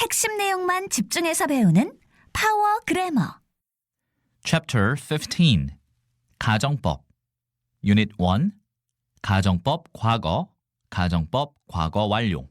핵심 내용만 집중해서 배우는 파워 그래머. Chapter 15 가정법. Unit 1 가정법 과거 가정법 과거 완료.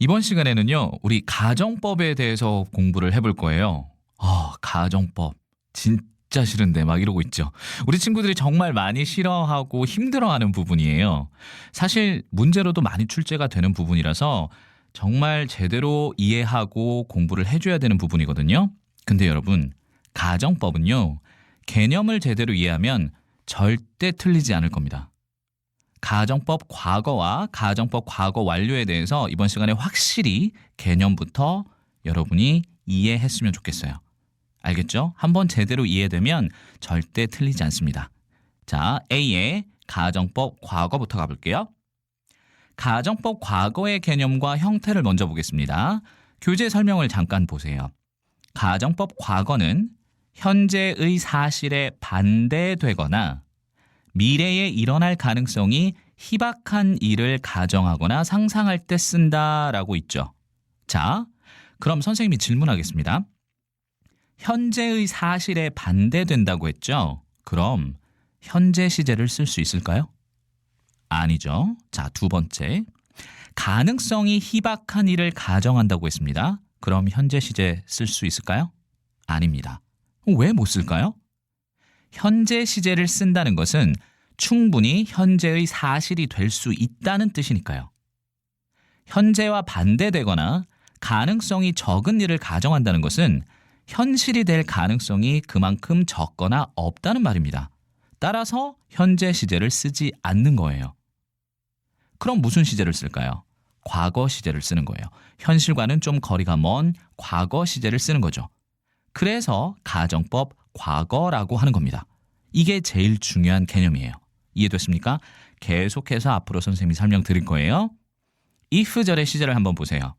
이번 시간에는요 우리 가정법에 대해서 공부를 해볼 거예요. 아 가정법. 진짜 싫은데 막 이러고 있죠. 우리 친구들이 정말 많이 싫어하고 힘들어하는 부분이에요. 사실 문제로도 많이 출제가 되는 부분이라서 정말 제대로 이해하고 공부를 해줘야 되는 부분이거든요 근데 여러분 가정법은요, 개념을 제대로 이해하면 절대 틀리지 않을 겁니다. 가정법 과거와 가정법 과거 완료에 대해서 이번 시간에 확실히 개념부터 여러분이 이해했으면 좋겠어요. 알겠죠? 한번 제대로 이해되면 절대 틀리지 않습니다. 자, A의 가정법 과거부터 가볼게요. 가정법 과거의 개념과 형태를 먼저 보겠습니다. 교재 설명을 잠깐 보세요. 가정법 과거는 현재의 사실에 반대되거나 미래에 일어날 가능성이 희박한 일을 가정하거나 상상할 때 쓴다라고 있죠. 자, 그럼 선생님이 질문하겠습니다. 현재의 사실에 반대된다고 했죠? 그럼 현재 시제를 쓸 수 있을까요? 아니죠. 자, 두 번째. 가능성이 희박한 일을 가정한다고 했습니다. 그럼 현재 시제 쓸 수 있을까요? 아닙니다. 왜 못 쓸까요? 현재 시제를 쓴다는 것은 충분히 현재의 사실이 될 수 있다는 뜻이니까요. 현재와 반대되거나 가능성이 적은 일을 가정한다는 것은 현실이 될 가능성이 그만큼 적거나 없다는 말입니다. 따라서 현재 시제를 쓰지 않는 거예요. 그럼 무슨 시제를 쓸까요? 과거 시제를 쓰는 거예요. 현실과는 좀 거리가 먼 과거 시제를 쓰는 거죠. 그래서 가정법 과거라고 하는 겁니다. 이게 제일 중요한 개념이에요. 이해됐습니까? 계속해서 앞으로 선생님이 설명드릴 거예요. if절의 시제를 한번 보세요.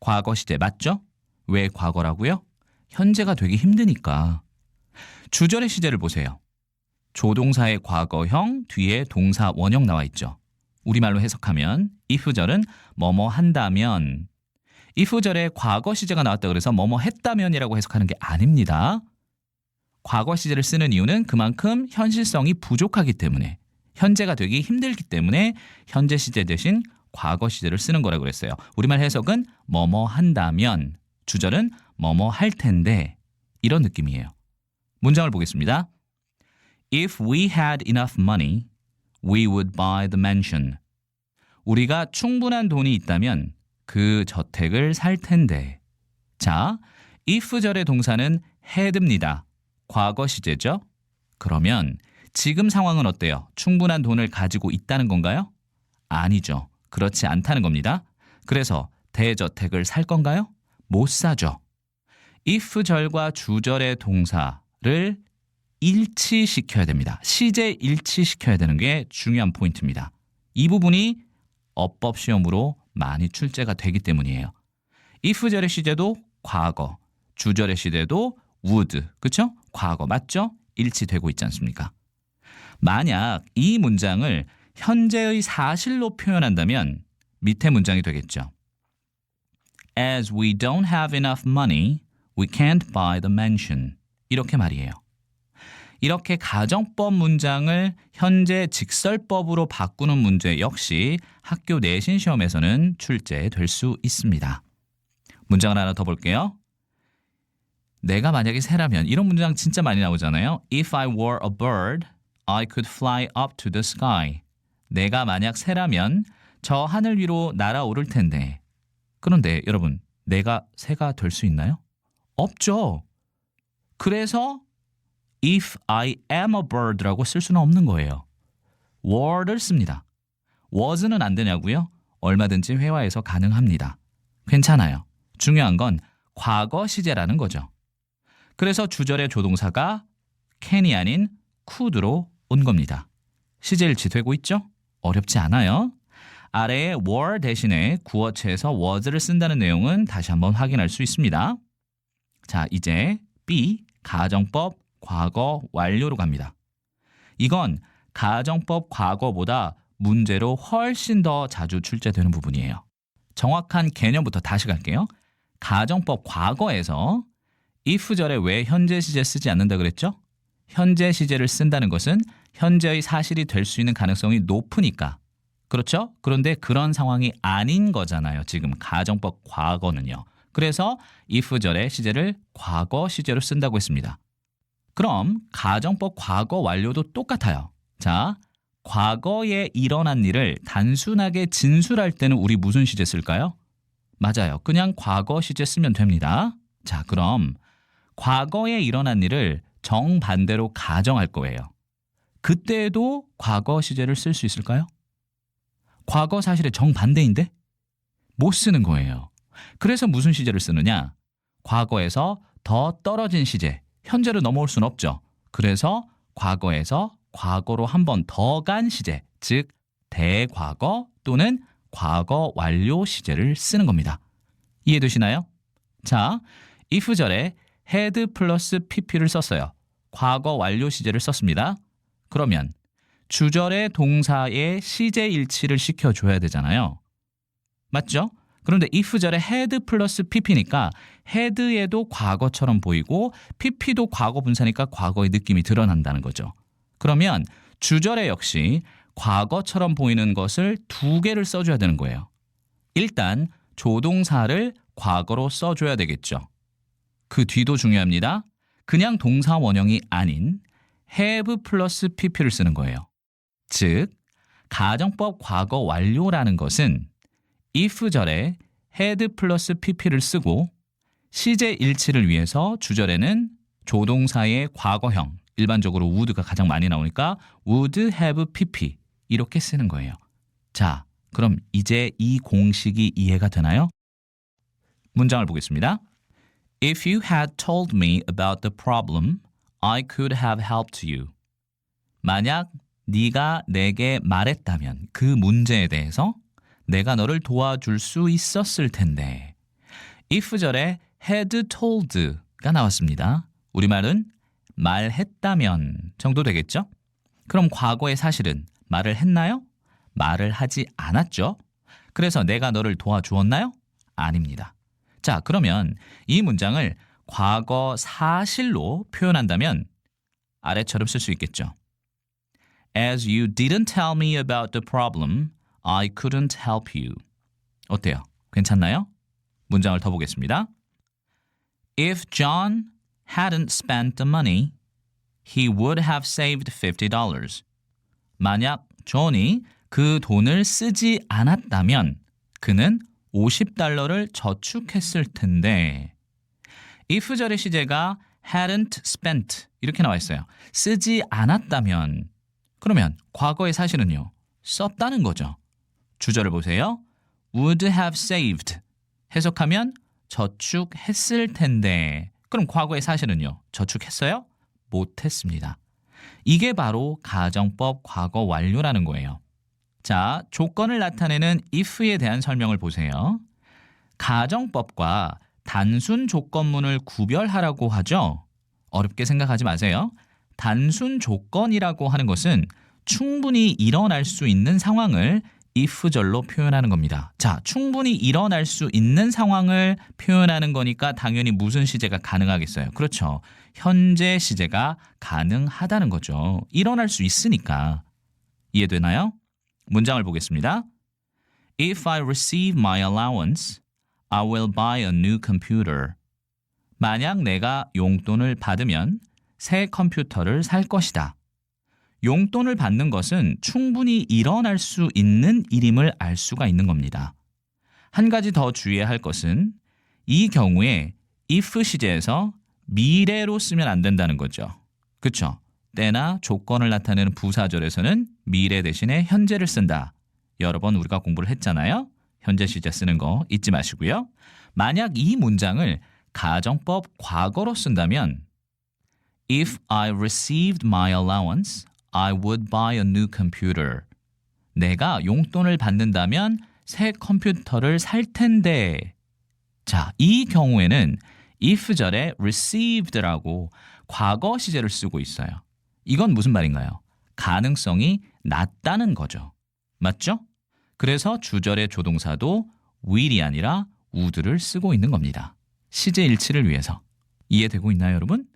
과거 시제 맞죠? 왜 과거라고요? 현재가 되기 힘드니까. 주절의 시제를 보세요. 조동사의 과거형 뒤에 동사 원형 나와 있죠. 우리말로 해석하면 if절은 뭐뭐 한다면 if절에 과거 시제가 나왔다 그래서 뭐뭐 했다면이라고 해석하는 게 아닙니다. 과거 시제를 쓰는 이유는 그만큼 현실성이 부족하기 때문에 현재가 되기 힘들기 때문에 현재 시제 대신 과거 시제를 쓰는 거라고 그랬어요. 우리말 해석은 뭐뭐 한다면 주절은 뭐뭐 할 텐데 이런 느낌이에요. 문장을 보겠습니다. If we had enough money, we would buy the mansion. 우리가 충분한 돈이 있다면 그 저택을 살 텐데. 자, if절의 동사는 had입니다. 과거 시제죠? 그러면 지금 상황은 어때요? 충분한 돈을 가지고 있다는 건가요? 아니죠. 그렇지 않다는 겁니다. 그래서 대저택을 살 건가요? 못 사죠. if절과 주절의 동사를 일치시켜야 됩니다. 시제 일치시켜야 되는 게 중요한 포인트입니다. 이 부분이 어법 시험으로 많이 출제가 되기 때문이에요. if절의 시제도 과거, 주절의 시제도 would, 그쵸? 과거 맞죠? 일치되고 있지 않습니까? 만약 이 문장을 현재의 사실로 표현한다면 밑에 문장이 되겠죠. As we don't have enough money, we can't buy the mansion. 이렇게 말이에요. 이렇게 가정법 문장을 현재 직설법으로 바꾸는 문제 역시 학교 내신 시험에서는 출제될 수 있습니다. 문장을 하나 더 볼게요. 내가 만약에 새라면 이런 문장 진짜 많이 나오잖아요. If I were a bird, I could fly up to the sky. 내가 만약 새라면 저 하늘 위로 날아오를 텐데. 그런데 여러분, 내가 새가 될 수 있나요? 없죠. 그래서 if I am a bird라고 쓸 수는 없는 거예요. were를 씁니다. was는 안 되냐고요? 얼마든지 회화에서 가능합니다. 괜찮아요. 중요한 건 과거 시제라는 거죠. 그래서 주절의 조동사가 can이 아닌 could로 온 겁니다. 시제 일치되고 있죠? 어렵지 않아요. 아래에 were 대신에 구어체에서 was를 쓴다는 내용은 다시 한번 확인할 수 있습니다. 자, 이제 B 가정법 과거 완료로 갑니다. 이건 가정법 과거보다 문제로 훨씬 더 자주 출제되는 부분이에요. 정확한 개념부터 다시 갈게요. 가정법 과거에서 if절에 왜 현재 시제 쓰지 않는다 그랬죠? 현재 시제를 쓴다는 것은 현재의 사실이 될 수 있는 가능성이 높으니까. 그렇죠? 그런데 그런 상황이 아닌 거잖아요. 지금 가정법 과거는요. 그래서 if절의 시제를 과거 시제로 쓴다고 했습니다. 그럼 가정법 과거 완료도 똑같아요. 자, 과거에 일어난 일을 단순하게 진술할 때는 우리 무슨 시제 쓸까요? 맞아요. 그냥 과거 시제 쓰면 됩니다. 자, 그럼 과거에 일어난 일을 정반대로 가정할 거예요. 그때도 과거 시제를 쓸 수 있을까요? 과거 사실의 정반대인데? 못 쓰는 거예요. 그래서 무슨 시제를 쓰느냐? 과거에서 더 떨어진 시제, 현재로 넘어올 수는 없죠. 그래서 과거에서 과거로 한 번 더 간 시제, 즉 대과거 또는 과거 완료 시제를 쓰는 겁니다. 이해되시나요? 자, if절에 had 플러스 pp를 썼어요. 과거 완료 시제를 썼습니다. 그러면 주절의 동사의 시제 일치를 시켜줘야 되잖아요. 맞죠? 그런데 if절에 had 플러스 pp니까 had에도 과거처럼 보이고 pp도 과거 분사니까 과거의 느낌이 드러난다는 거죠. 그러면 주절에 역시 과거처럼 보이는 것을 두 개를 써줘야 되는 거예요. 일단 조동사를 과거로 써줘야 되겠죠. 그 뒤도 중요합니다. 그냥 동사 원형이 아닌 have 플러스 pp를 쓰는 거예요. 즉, 가정법 과거 완료라는 것은 if절에 had 플러스 pp를 쓰고 시제 일치를 위해서 주절에는 조동사의 과거형, 일반적으로 would가 가장 많이 나오니까 would have pp 이렇게 쓰는 거예요. 자, 그럼 이제 이 공식이 이해가 되나요? 문장을 보겠습니다. If you had told me about the problem, I could have helped you. 만약 네가 내게 말했다면 그 문제에 대해서 내가 너를 도와줄 수 있었을 텐데. if절에 had told가 나왔습니다. 우리말은 말했다면 정도 되겠죠? 그럼 과거의 사실은 말을 했나요? 말을 하지 않았죠? 그래서 내가 너를 도와주었나요? 아닙니다. 자, 그러면 이 문장을 과거 사실로 표현한다면 아래처럼 쓸 수 있겠죠. As you didn't tell me about the problem, I couldn't help you. 어때요? 괜찮나요? 문장을 더 보겠습니다. If John hadn't spent the money, he would have saved $50. 만약 존이 그 돈을 쓰지 않았다면 그는 50달러를 저축했을 텐데 if절의 시제가 hadn't spent 이렇게 나와 있어요. 쓰지 않았다면 그러면 과거의 사실은요. 썼다는 거죠. 주절을 보세요. would have saved 해석하면 저축했을 텐데 그럼 과거의 사실은요. 저축했어요? 못했습니다. 이게 바로 가정법 과거 완료라는 거예요. 자, 조건을 나타내는 if에 대한 설명을 보세요. 가정법과 단순 조건문을 구별하라고 하죠. 어렵게 생각하지 마세요. 단순 조건이라고 하는 것은 충분히 일어날 수 있는 상황을 if절로 표현하는 겁니다. 자, 충분히 일어날 수 있는 상황을 표현하는 거니까 당연히 무슨 시제가 가능하겠어요? 그렇죠. 현재 시제가 가능하다는 거죠. 일어날 수 있으니까. 이해되나요? 문장을 보겠습니다. If I receive my allowance, I will buy a new computer. 만약 내가 용돈을 받으면 새 컴퓨터를 살 것이다. 용돈을 받는 것은 충분히 일어날 수 있는 일임을 알 수가 있는 겁니다. 한 가지 더 주의해야 할 것은 이 경우에 if 시제에서 미래로 쓰면 안 된다는 거죠. 그렇죠? 때나 조건을 나타내는 부사절에서는 미래 대신에 현재를 쓴다. 여러 번 우리가 공부를 했잖아요. 현재 시제 쓰는 거 잊지 마시고요. 만약 이 문장을 가정법 과거로 쓴다면 If I received my allowance, I would buy a new computer. 내가 용돈을 받는다면 새 컴퓨터를 살 텐데. 자, 이 경우에는 if절에 received라고 과거 시제를 쓰고 있어요. 이건 무슨 말인가요? 가능성이 낮다는 거죠. 맞죠? 그래서 주절의 조동사도 will이 아니라 would를 쓰고 있는 겁니다. 시제 일치를 위해서. 이해되고 있나요, 여러분?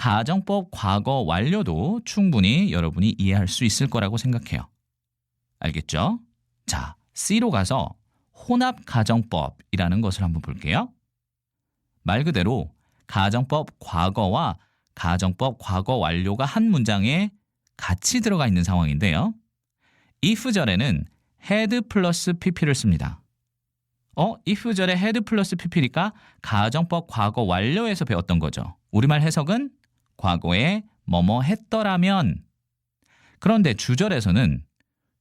가정법 과거 완료도 충분히 여러분이 이해할 수 있을 거라고 생각해요. 알겠죠? 자, C로 가서 혼합 가정법이라는 것을 한번 볼게요. 말 그대로 가정법 과거와 가정법 과거 완료가 한 문장에 같이 들어가 있는 상황인데요. if절에는 had 플러스 pp를 씁니다. 어, if절에 had 플러스 pp니까 가정법 과거 완료에서 배웠던 거죠. 우리말 해석은 과거에 뭐뭐 했더라면 그런데 주절에서는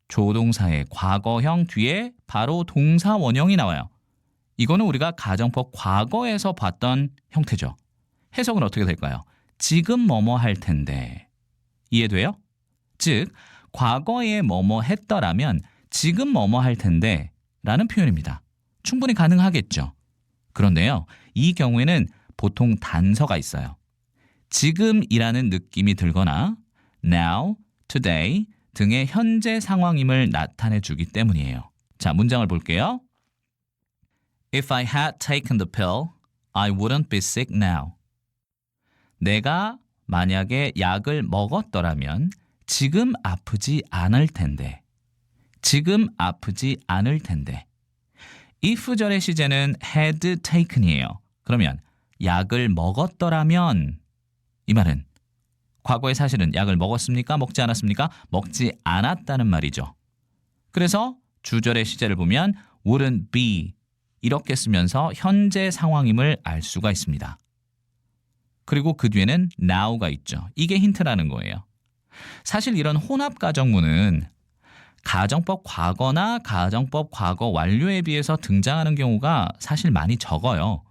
조동사의 과거형 뒤에 바로 동사 원형이 나와요. 이거는 우리가 가정법 과거에서 봤던 형태죠. 해석은 어떻게 될까요? 지금 뭐뭐 할 텐데. 이해돼요? 즉, 과거에 뭐뭐 했더라면 지금 뭐뭐 할 텐데 라는 표현입니다. 충분히 가능하겠죠. 그런데요, 이 경우에는 보통 단서가 있어요. 지금이라는 느낌이 들거나 now, today 등의 현재 상황임을 나타내 주기 때문이에요. 자, 문장을 볼게요. If I had taken the pill, I wouldn't be sick now. 내가 만약에 약을 먹었더라면 지금 아프지 않을 텐데. 지금 아프지 않을 텐데. if절의 시제는 had taken이에요. 그러면 약을 먹었더라면 이 말은 과거에 사실은 약을 먹었습니까? 먹지 않았습니까? 먹지 않았다는 말이죠. 그래서 주절의 시제를 보면 wouldn't be 이렇게 쓰면서 현재 상황임을 알 수가 있습니다. 그리고 그 뒤에는 now가 있죠. 이게 힌트라는 거예요. 사실 이런 혼합 가정문은 가정법 과거나 가정법 과거 완료에 비해서 등장하는 경우가 사실 많이 적어요.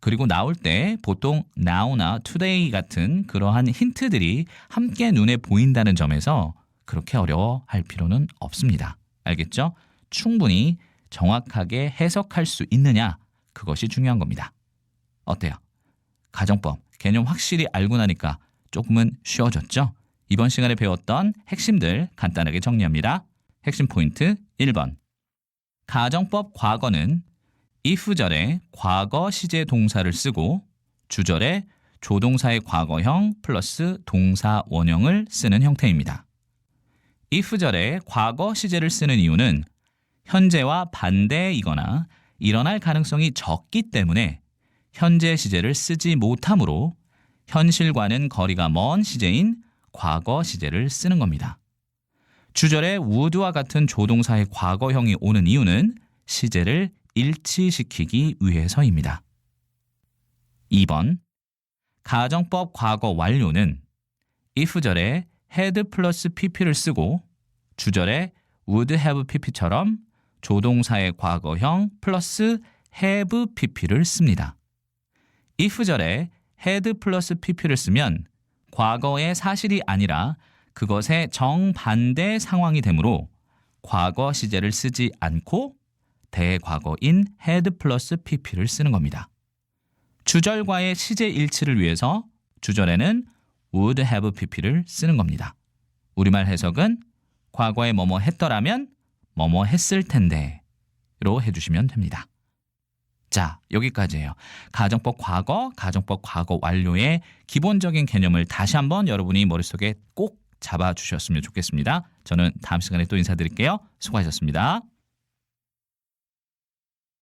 그리고 나올 때 보통 now나 today 같은 그러한 힌트들이 함께 눈에 보인다는 점에서 그렇게 어려워할 필요는 없습니다. 알겠죠? 충분히 정확하게 해석할 수 있느냐 그것이 중요한 겁니다. 어때요? 가정법 개념 확실히 알고 나니까 조금은 쉬워졌죠? 이번 시간에 배웠던 핵심들 간단하게 정리합니다. 핵심 포인트 1번. 가정법 과거는 if절에 과거 시제 동사를 쓰고 주절에 조동사의 과거형 플러스 동사 원형을 쓰는 형태입니다. if절에 과거 시제를 쓰는 이유는 현재와 반대이거나 일어날 가능성이 적기 때문에 현재 시제를 쓰지 못하므로 현실과는 거리가 먼 시제인 과거 시제를 쓰는 겁니다. 주절에 would와 같은 조동사의 과거형이 오는 이유는 시제를 일치시키기 위해서입니다. 2번 가정법 과거 완료는 if절에 had 플러스 pp를 쓰고 주절에 would have pp처럼 조동사의 과거형 플러스 have pp를 씁니다. if절에 had 플러스 pp를 쓰면 과거의 사실이 아니라 그것의 정반대 상황이 되므로 과거 시제를 쓰지 않고 대과거인 had 플러스 pp를 쓰는 겁니다. 주절과의 시제 일치를 위해서 주절에는 would have pp를 쓰는 겁니다. 우리말 해석은 과거에 뭐뭐 했더라면 뭐뭐 했을 텐데 로 해주시면 됩니다. 자, 여기까지예요. 가정법 과거, 가정법 과거 완료의 기본적인 개념을 다시 한번 여러분이 머릿속에 꼭 잡아주셨으면 좋겠습니다. 저는 다음 시간에 또 인사드릴게요. 수고하셨습니다.